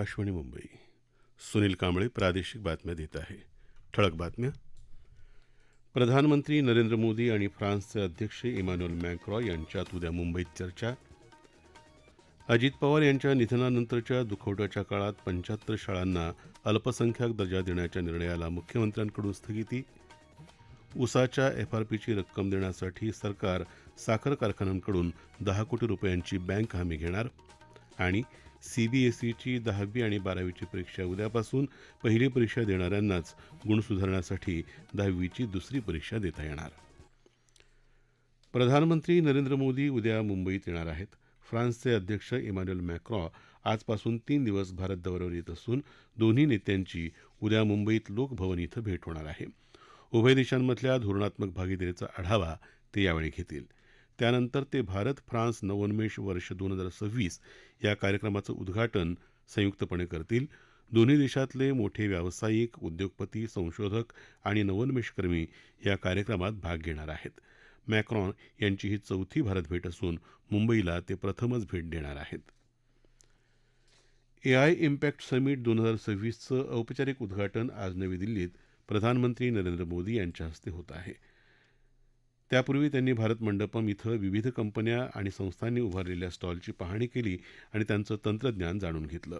आकाशवाणी मुंबई. सुनील कांबळे प्रादेशिक बातम्या देत आहे. ठळक बातम्या. प्रधानमंत्री नरेंद्र मोदी आणि फ्रान्सचे अध्यक्ष इमॅन्युअल मॅक्रॉ यांच्यात उद्या मुंबईत चर्चा. अजित पवार यांच्या निधनानंतरच्या दुखवट्याच्या काळात पंच्याहत्तर शाळांना अल्पसंख्याक दर्जा देण्याच्या निर्णयाला मुख्यमंत्र्यांकडून स्थगिती. ऊसाच्या एफआरपीची रक्कम देण्यासाठी सरकार साखर कारखान्यांकडून दहा कोटी रुपयांची बँक हमी घेणार. आणि सीबीएसईची दहावी आणि बारावीची परीक्षा उद्यापासून पहिली परीक्षा देणाऱ्यांनाच गुण सुधारण्यासाठी दहावीची दुसरी परीक्षा देता येणार. प्रधानमंत्री नरेंद्र मोदी उद्या मुंबईत येणार आहेत. फ्रान्सचे अध्यक्ष इमॅन्युएल मॅक्रॉ आजपासून तीन दिवस भारत दौऱ्यावर येत असून दोन्ही नेत्यांची उद्या मुंबईत लोकभवन इथं भेट होणार आहे. उभय देशांमधल्या धोरणात्मक भागीदारीचा आढावा ते यावेळी घेतील. त्यानंतर ते भारत फ्रान्स नवोन्मेष वर्ष दोन हजार सव्वीस या कार्यक्रमाचं उद्घाटन संयुक्तपणे करतील. दोन्ही देशातले मोठे व्यावसायिक उद्योगपती संशोधक आणि नवोन्मेषकर्मी या कार्यक्रमात भाग घेणार आहेत. मॅक्रॉन यांची ही चौथी भारत भेट असून मुंबईला ते प्रथमच भेट देणार आहेत. एआय इम्पॅक्ट समिट दोन हजार सव्वीसचं औपचारिक उद्घाटन आज नवी दिल्लीत प्रधानमंत्री नरेंद्र मोदी यांच्या हस्ते होत आहे. त्यापूर्वी त्यांनी भारत मंडपम इथं विविध कंपन्या आणि संस्थांनी उभारलेल्या स्टॉलची पाहणी केली आणि त्यांचं तंत्रज्ञान जाणून घेतलं.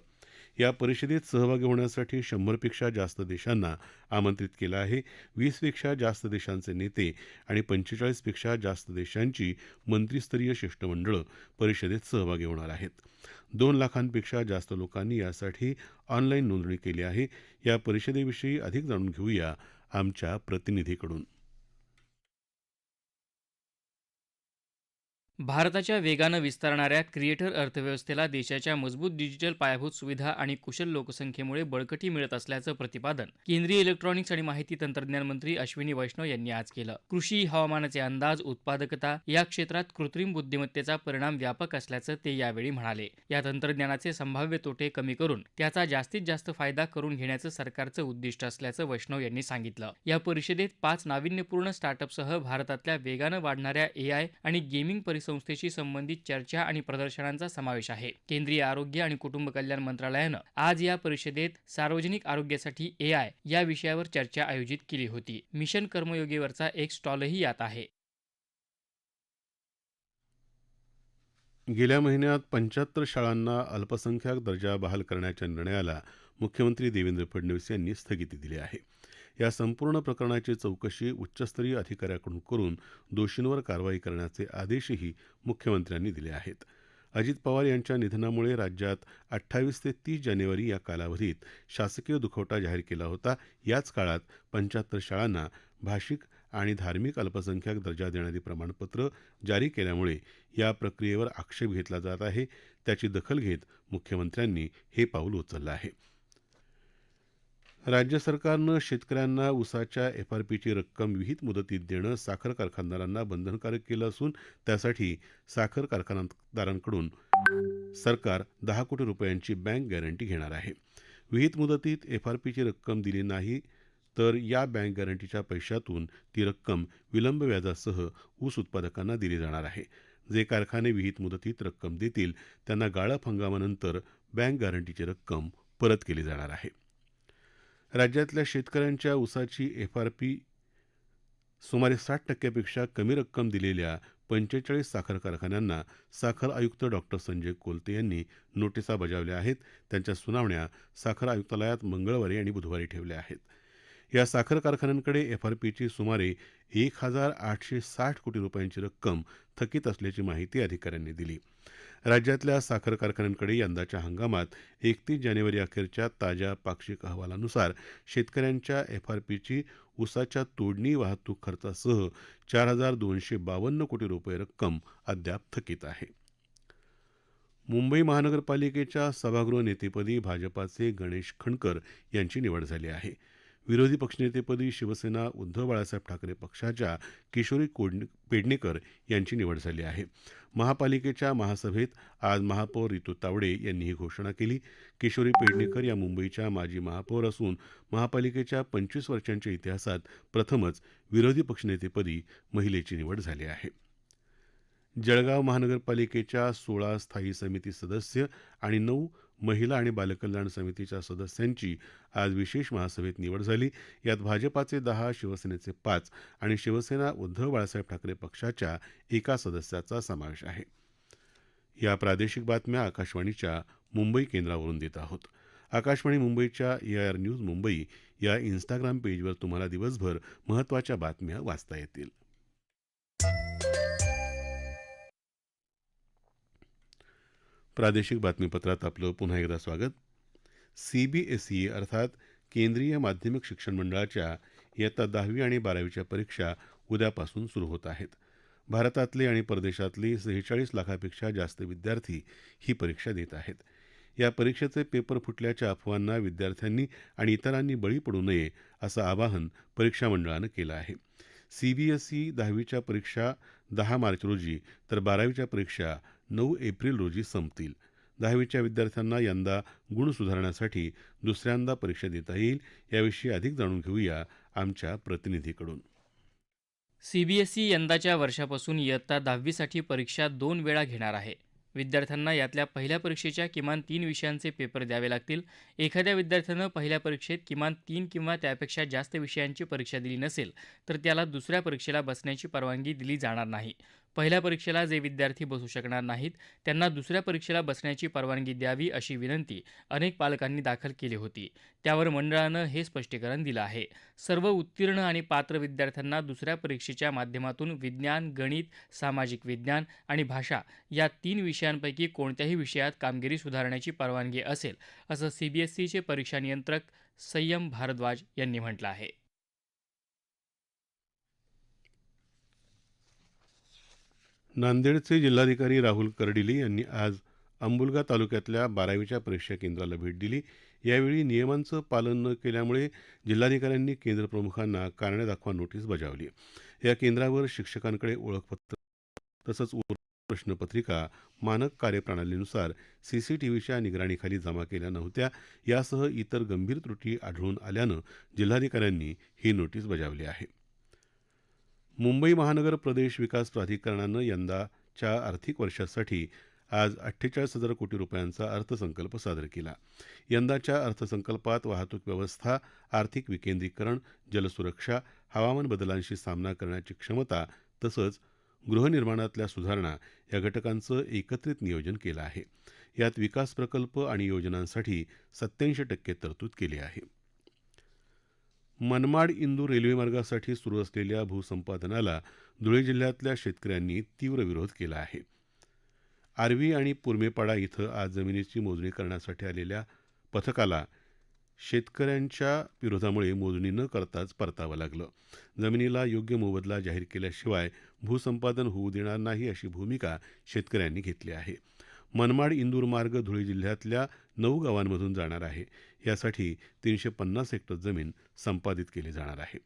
या परिषदेत सहभागी होण्यासाठी शंभरपेक्षा जास्त देशांना आमंत्रित केलं आहे वीसपेक्षा जास्त देशांचे नेते आणि पंचेचाळीसपेक्षा जास्त देशांची मंत्रीस्तरीय शिष्टमंडळं परिषदेत सहभागी होणार आहेत. दोन लाखांपेक्षा जास्त लोकांनी यासाठी ऑनलाईन नोंदणी केली आहे. या परिषदेविषयी अधिक जाणून घेऊया आमच्या प्रतिनिधीकडून. भारताच्या वेगानं विस्तारणाऱ्या क्रिएटर अर्थव्यवस्थेला देशाच्या मजबूत डिजिटल पायाभूत सुविधा आणि कुशल लोकसंख्येमुळे बळकटी मिळत असल्याचं प्रतिपादन केंद्रीय इलेक्ट्रॉनिक्स आणि माहिती तंत्रज्ञान मंत्री अश्विनी वैष्णव यांनी आज केलं. कृषी हवामानाचे अंदाज उत्पादकता या क्षेत्रात कृत्रिम बुद्धिमत्तेचा परिणाम व्यापक असल्याचं ते यावेळी म्हणाले. या तंत्रज्ञानाचे संभाव्य तोटे कमी करून त्याचा जास्तीत जास्त फायदा करून घेण्याचं सरकारचं उद्दिष्ट असल्याचं वैष्णव यांनी सांगितलं. या परिषदेत पाच नाविन्यपूर्ण स्टार्टअपसह भारतातल्या वेगानं वाढणाऱ्या एआय आणि गेमिंग संस्थेशी संबंधित चर्चा आणि प्रदर्शनांचा समावेश आहे. केंद्रीय आरोग्य आणि कुटुंब कल्याण मंत्रालयानं आज या परिषदेत सार्वजनिक आरोग्यासाठी ए आय या विषयावर चर्चा आयोजित केली होती. मिशन कर्मयोगीवरचा एक स्टॉलही यात आहे. गेल्या महिन्यात पंच्याहत्तर शाळांना अल्पसंख्याक दर्जा बहाल करण्याच्या निर्णयाला मुख्यमंत्री देवेंद्र फडणवीस यांनी स्थगिती दिली आहे. या संपूर्ण प्रकरणाची चौकशी उच्चस्तरीय अधिकाऱ्याकडून करून दोषींवर कारवाई करण्याचे आदेशही मुख्यमंत्र्यांनी दिले आहेत. अजित पवार यांच्या निधनामुळे राज्यात अठ्ठावीस ते तीस जानेवारी या कालावधीत शासकीय दुखवटा जाहीर केला होता. याच काळात पंच्याहत्तर शाळांना भाषिक आणि धार्मिक अल्पसंख्याक दर्जा देणारी प्रमाणपत्र जारी केल्यामुळे या प्रक्रियेवर आक्षेप घेतला जात आहे. त्याची दखल घेत मुख्यमंत्र्यांनी हे पाऊल उचललं आहे. राज्य सरकारनं शेतकऱ्यांना ऊसाच्या एफआरपीची रक्कम विहित मुदतीत देणं साखर कारखानदारांना बंधनकारक केलं असून त्यासाठी साखर कारखानदारांकडून सरकार दहा कोटी रुपयांची बँक गॅरंटी घेणार आहे. विहित मुदतीत एफआरपीची रक्कम दिली नाही तर या बँक गॅरंटीच्या पैशातून ती रक्कम विलंब व्याजासह ऊस उत्पादकांना दिली जाणार आहे. जे कारखाने विहित मुदतीत रक्कम देतील त्यांना गाळप हंगामानंतर बँक गॅरंटीची रक्कम परत केली जाणार आहे. राज्यातल्या शेतकऱ्यांच्या ऊसाची एफआरपी सुमारे साठ टक्क्यापेक्षा कमी रक्कम दिलेल्या पंचेचाळीस साखर कारखान्यांना साखर आयुक्त डॉक्टर संजय कोलते यांनी नोटिसा बजावल्या आहेत. त्यांच्या सुनावण्या साखर आयुक्तालयात मंगळवारी आणि बुधवारी ठेवल्या आहेत. या साखर कारखान्यांकडे एफआरपीची सुमारे एक हजार आठशे साठ कोटी रुपयांची रक्कम थकीत असल्याची माहिती अधिकाऱ्यांनी दिली. राज्यातल्या साखर कारखान्यांकडे यंदाच्या हंगामात एकतीस जानेवारी अखेरच्या ताज्या पाक्षिक अहवालानुसार शेतकऱ्यांच्या एफआरपीची ऊसाच्या तोडणी वाहतूक खर्चासह चार हजार दोनशे बावन्न कोटी रुपये रक्कम अद्याप थकीत आहे. मुंबई महानगरपालिकेच्या सभागृह नेतेपदी भाजपाचे गणेश खणकर यांची निवड झाली आहे. विरोधी पक्षनेतेपदी शिवसेना उद्धव बाळासाहेब ठाकरे पक्षाच्या किशोरी कोड पेडणेकर यांची निवड झाली आहे. महापालिकेच्या महासभेत आज महापौर रितू तावडे यांनी ही घोषणा केली. किशोरी पेडणेकर या मुंबईच्या माजी महापौर असून महापालिकेच्या पंचवीस वर्षांच्या इतिहासात प्रथमच विरोधी पक्षनेतेपदी महिलेची निवड झाली आहे. जळगाव महानगरपालिकेच्या सोळा स्थायी समिती सदस्य आणि नऊ महिला आणि बालकल्याण समितीच्या सदस्यांची आज विशेष महासभेत निवड झाली. यात भाजपाचे दहा शिवसेनेचे पाच आणि शिवसेना उद्धव बाळासाहेब ठाकरे पक्षाच्या एका सदस्याचा समावेश आहे. या प्रादेशिक बातम्या आकाशवाणीच्या मुंबई केंद्रावरून देत आहोत. आकाशवाणी मुंबईच्या ए आर न्यूज मुंबई या इन्स्टाग्राम पेजवर तुम्हाला दिवसभर महत्त्वाच्या बातम्या वाचता येतील. प्रादेशिक बातमीपत्रात आपलं पुन्हा एकदा स्वागत. सीबीएसई अर्थात केंद्रीय माध्यमिक शिक्षण मंडळाच्या इयत्ता दहावी आणि बारावीच्या परीक्षा उद्यापासून सुरू होत आहेत. भारतातले आणि परदेशातले सेहेचाळीस लाखापेक्षा जास्त विद्यार्थी ही परीक्षा देत आहेत. या परीक्षेचे पेपर फुटल्याच्या अफवांना विद्यार्थ्यांनी आणि इतरांनी बळी पडू नये असं आवाहन परीक्षा मंडळानं केलं आहे. सीबीएसई दहावीच्या परीक्षा दहा मार्च रोजी तर बारावीच्या परीक्षा नऊ एप्रिल रोजी संपतील. दहावीच्या विद्यार्थ्यांना यंदा गुण सुधारण्यासाठी दुसऱ्यांदा परीक्षा देता येईल याविषयी अधिक जाणून घेऊया आमच्या प्रतिनिधीकडून. सीबीएसई यंदाच्या वर्षापासून इयत्ता दहावीसाठी परीक्षा दोन वेळा घेणार आहे. विद्यार्थ्यांना यातल्या पहिल्या परीक्षेच्या किमान तीन विषयांचे पेपर द्यावे लागतील. एखाद्या विद्यार्थ्यानं पहिल्या परीक्षेत किमान तीन किंवा त्यापेक्षा जास्त विषयांची परीक्षा दिली नसेल तर त्याला दुसऱ्या परीक्षेला बसण्याची परवानगी दिली जाणार नाही. पहिल्या परीक्षेला जे विद्यार्थी बसू शकणार नाहीत त्यांना दुसऱ्या परीक्षेला बसण्याची परवानगी द्यावी अशी विनंती अनेक पालकांनी दाखल केली होती. त्यावर मंडळानं हे स्पष्टीकरण दिलं आहे. सर्व उत्तीर्ण आणि पात्र विद्यार्थ्यांना दुसऱ्या परीक्षेच्या माध्यमातून विज्ञान गणित सामाजिक विज्ञान आणि भाषा या तीन विषयांपैकी कोणत्याही विषयात कामगिरी सुधारण्याची परवानगी असेल असं सीबीएसईचे परीक्षा नियंत्रक संयम भारद्वाज यांनी म्हटलं आहे. नांदेडचे जिल्हाधिकारी राहुल कर्डिले यांनी आज अंबुलगा तालुक्यातल्या बारावीच्या परीक्षा केंद्राला भेट दिली. यावेळी नियमांचं पालन न केल्यामुळे जिल्हाधिकाऱ्यांनी केंद्र प्रमुखांना कारणे दाखवा नोटीस बजावली. या केंद्रावर शिक्षकांकडे ओळखपत्र तसंच प्रश्नपत्रिका मानक कार्यप्रणालीनुसार सीसीटीव्हीच्या निगराणीखाली जमा केल्या नव्हत्या. यासह इतर गंभीर त्रुटी आढळून आल्यानं जिल्हाधिकाऱ्यांनी ही नोटीस बजावली आहे. मुंबई महानगर प्रदेश विकास प्राधिकरणानं यंदाच्या आर्थिक वर्षासाठी आज अठ्ठेचाळीस हजार कोटी रुपयांचा अर्थसंकल्प सादर केला. यंदाच्या अर्थसंकल्पात वाहतूक व्यवस्था आर्थिक विकेंद्रीकरण जलसुरक्षा हवामान बदलांशी सामना करण्याची क्षमता तसंच गृहनिर्माणातल्या सुधारणा या घटकांचं एकत्रित नियोजन केलं आहे. यात विकास प्रकल्प आणि योजनांसाठी सत्याऐंशी टक्के तरतूद केली आहे. मनमाड इंदूर रेल्वे मार्गासाठी सुरू असलेल्या भूसंपादनाला धुळे जिल्ह्यातल्या शेतकऱ्यांनी तीव्र विरोध केला आहे. आर्वी आणि पूर्मेपाडा इथं आज जमिनीची मोजणी करण्यासाठी आलेल्या पथकाला शेतकऱ्यांच्या विरोधामुळे मोजणी न करताच परतावं लागलं. जमिनीला योग्य मोबदला जाहीर केल्याशिवाय भूसंपादन होऊ देणार नाही अशी भूमिका शेतकऱ्यांनी घेतली आहे. मनमाड इंदूर मार्ग धुळे जिल्ह्यातल्या नऊ गावांमधून जाणार आहे. यासाठी तीनशे पन्नास हेक्टर जमीन संपादित केली जाणार आहे.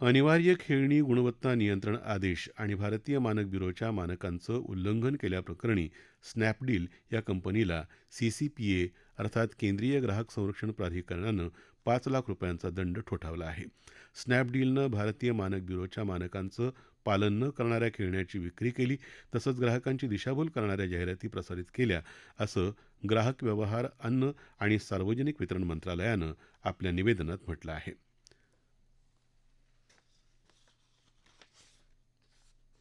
अनिवार्य खेळणी गुणवत्ता नियंत्रण आदेश आणि भारतीय मानक ब्युरोच्या मानकांचं उल्लंघन केल्याप्रकरणी स्नॅपडील या कंपनीला सीसीपीए अर्थात केंद्रीय ग्राहक संरक्षण प्राधिकरणानं पाच लाख रुपयांचा दंड ठोठावला आहे. स्नॅपडीलनं भारतीय मानक ब्युरोच्या मानकांचं पालन न करणाऱ्या खेळण्याची विक्री केली तसंच ग्राहकांची दिशाभूल करणाऱ्या जाहिराती प्रसारित केल्या असं ग्राहक व्यवहार अन्न आणि सार्वजनिक वितरण मंत्रालयानं आपल्या निवेदनात म्हटलं आहे.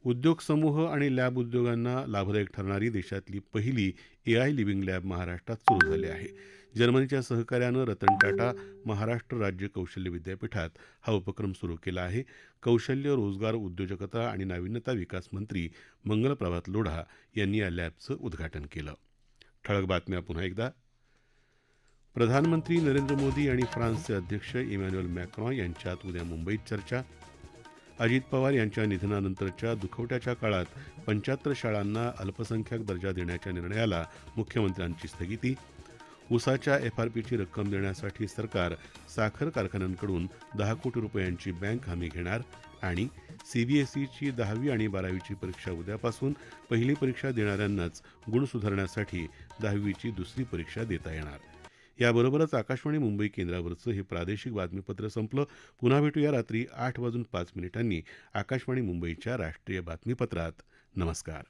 उद्योग समूह आणि लॅब उद्योगांना लाभदायक ठरणारी देशातली पहिली एआय लिव्हिंग लॅब महाराष्ट्रात सुरू झाली आहे. जर्मनीच्या सहकार्यानं रतन टाटा महाराष्ट्र राज्य कौशल्य विद्यापीठात हा उपक्रम सुरू केला आहे. कौशल्य रोजगार उद्योजकता आणि नाविन्यता विकास मंत्री मंगल प्रभात लोढा यांनी या लॅबचं उद्घाटन केलं. ठळक बातम्या पुन्हा एकदा. प्रधानमंत्री नरेंद्र मोदी आणि फ्रान्सचे अध्यक्ष इमॅन्युअल मॅक्रॉन यांच्यात उद्या मुंबईत चर्चा. अजित पवार यांच्या निधनानंतरच्या दुखवट्याच्या काळात पंच्याहत्तर शाळांना अल्पसंख्याक दर्जा देण्याच्या निर्णयाला मुख्यमंत्र्यांची स्थगिती. ऊसाच्या एफआरपीची रक्कम देण्यासाठी सरकार साखर कारखान्यांकडून दहा कोटी रुपयांची बँक हमी घेणार आणि सीबीएसईची दहावी आणि बारावीची परीक्षा उद्यापासून पहिली परीक्षा देणाऱ्यांनाच गुण सुधारण्यासाठी दहावीची दुसरी परीक्षा देता येणार. याबरोबरच आकाशवाणी मुंबई केंद्रावरचं हे प्रादेशिक बातमीपत्र संपलं. पुन्हा भेटूया रात्री आठ वाजून पाच मिनिटांनी आकाशवाणी मुंबईच्या राष्ट्रीय बातमीपत्रात. नमस्कार.